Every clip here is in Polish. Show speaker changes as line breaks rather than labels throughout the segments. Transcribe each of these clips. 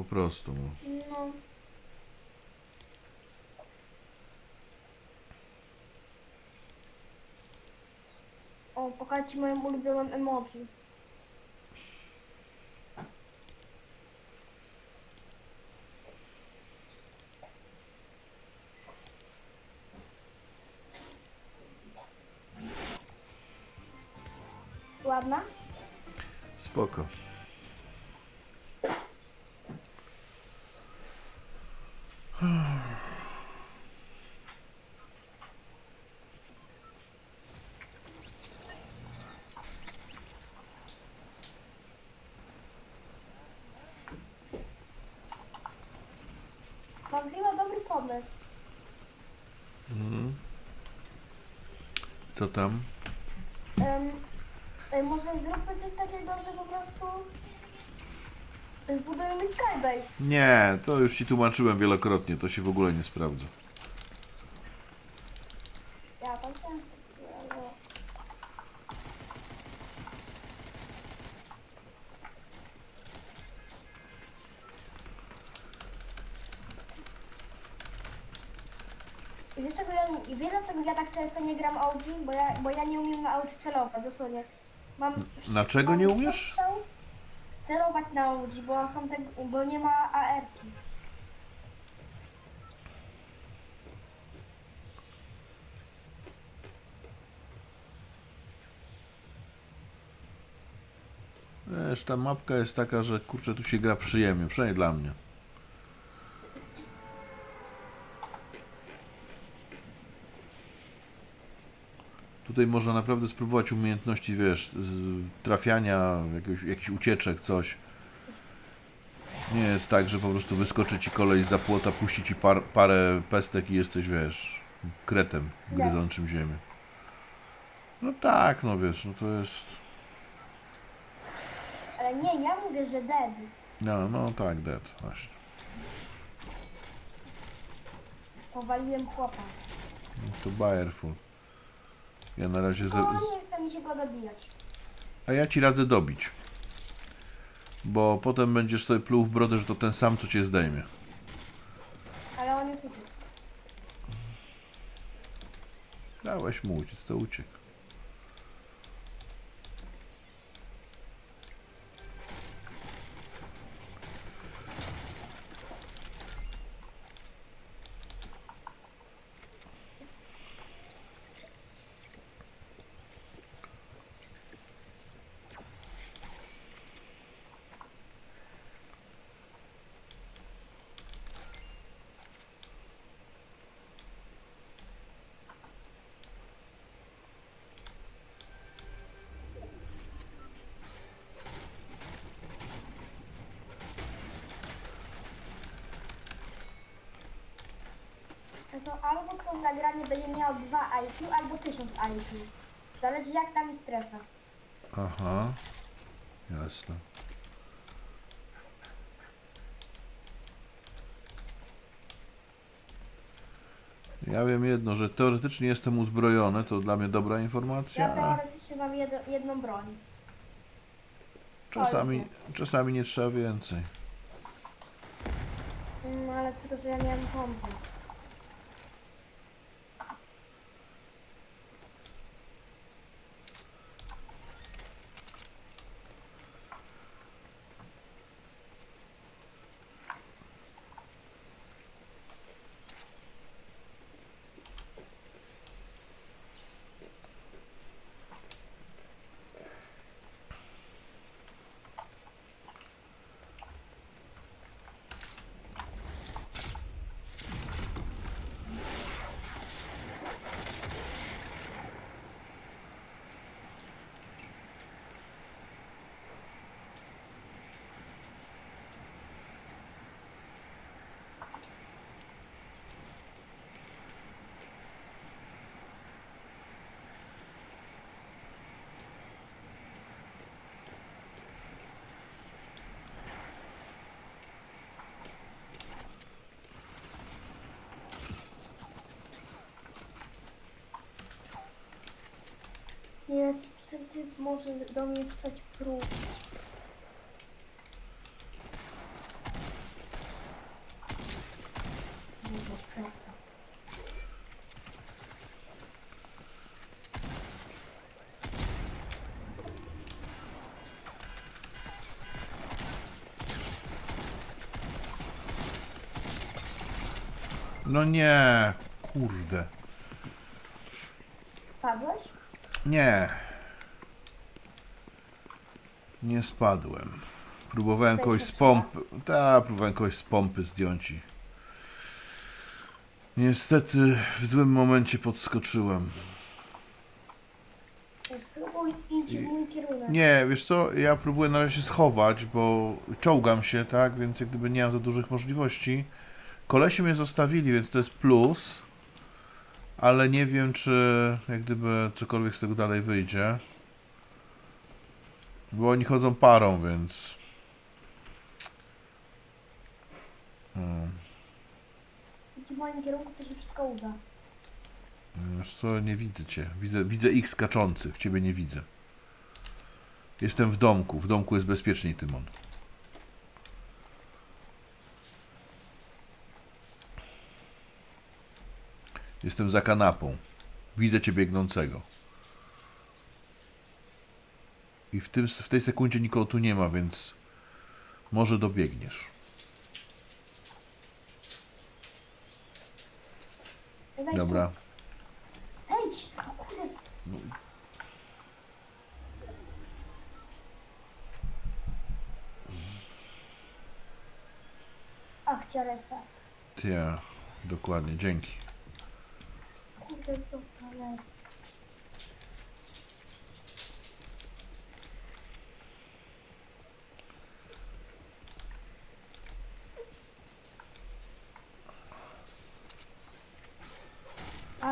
Po prostu. No.
No. O, pokażę ci moją ulubioną emoji. Ładna?
Spoko.
Mam chyba dobry pomysł.
Mhm. Co tam?
Em, em, może zróbmy coś takiego, że po prostu zbudujemy Skybase.
Nie, to już ci tłumaczyłem wielokrotnie, to się w ogóle nie sprawdza.
I wiesz czego ja, i wiesz dlaczego ja tak często nie gram OG? Bo ja, bo ja nie umiem na OG celować, dosłownie. Mam...
Na czego nie
mam
umiesz?
strzał Celować na OG, bo są te, bo nie ma AR-ki.
Wiesz, ta mapka jest taka, że kurczę, tu się gra przyjemnie, przynajmniej dla mnie. Tutaj można naprawdę spróbować umiejętności, wiesz, trafiania, jakichś ucieczek, coś. Nie jest tak, że po prostu wyskoczy ci kolej za płota, puści ci par, parę pestek i jesteś, wiesz, kretem gryzącym ziemię. No tak, no wiesz, no to jest...
Ale nie, ja mówię, że dead.
No, no tak, dead, właśnie.
Powaliłem chłopa.
No To Bayerful. Ja na razie. Ze...
O, nie chce mi się go dobijać.
A ja ci radzę dobić. Bo potem będziesz sobie pluł w brodę, że to ten sam, co cię zdejmie.
Ale on jest uciekł.
Dałeś mu uciec, to uciekł.
No to albo to nagranie będzie miało 2 IQ, albo 1000 IQ. Zależy jak tam jest strefa.
Aha. Jasne. Ja wiem jedno, że teoretycznie jestem uzbrojony, to dla mnie dobra informacja,
Ja
a
teoretycznie mam jedno, jedną broń.
czasami, czasami nie trzeba więcej.
Mm, ale tylko, że ja nie mam pompy. może do mnie chceć wrócić.
No nie, kurde.
Spadłeś?
Nie, nie spadłem. Próbowałem kogoś z pompy. Tak, próbowałem kogoś z pompy zdjąć i. Niestety w złym momencie podskoczyłem.
Spróbuj w mój kierunek.
Nie, wiesz co, ja próbuję na razie się schować, bo czołgam się, tak, więc jak gdyby nie mam za dużych możliwości. Kolesi mnie zostawili, więc to jest plus, ale nie wiem, czy jak gdyby cokolwiek z tego dalej wyjdzie. Bo oni chodzą parą, więc... Hmm.
W moim kierunku, to się wszystko uda.
Wiesz co, nie widzę cię. Widzę, widzę ich skaczących, ciebie nie widzę. Jestem w domku, w domku jest bezpieczniej, Tymon. Jestem za kanapą. Widzę cię biegnącego. I w, tym, w tej sekundzie nikogo tu nie ma, więc może dobiegniesz. Dobra.
Tu. Wejdź! O kurde. Akcja restart.
Ja, dokładnie, dzięki.
Kurde, to jest.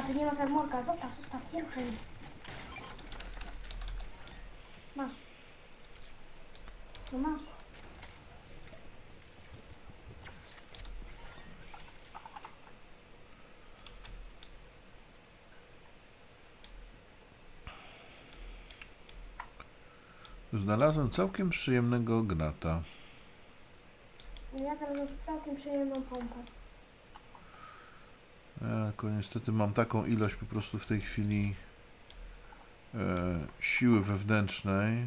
Tu nie ma zarmorka. Zostaw, zostaw, nie ruszaj. Masz. No masz.
Znalazłem całkiem przyjemnego gnata.
Ja mam całkiem przyjemną pompę.
Ja tylko niestety mam taką ilość po prostu w tej chwili e, siły wewnętrznej,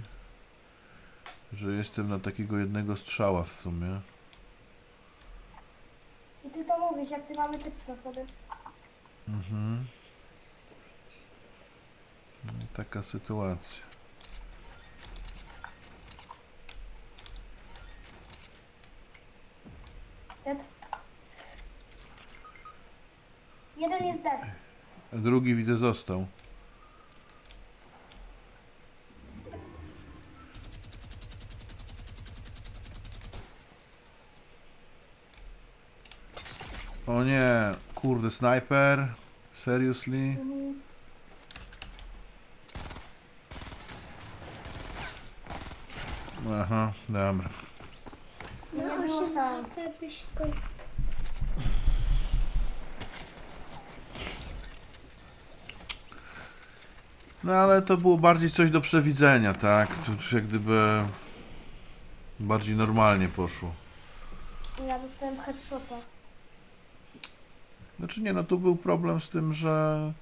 że jestem na takiego jednego strzała w sumie.
I ty to mówisz, jak ty mamy typ na sobie.
Mhm. No, taka sytuacja.
Dead. Jeden jest dead.
A drugi widzę został. O nie, kurde, snajper. Seriously? Aha, dobra.
Nie było szans.
byś go...
No ale to było bardziej coś do przewidzenia, tak? Tu jak gdyby bardziej normalnie poszło.
Ja dostałem headshota.
Znaczy nie, no tu był problem z tym, że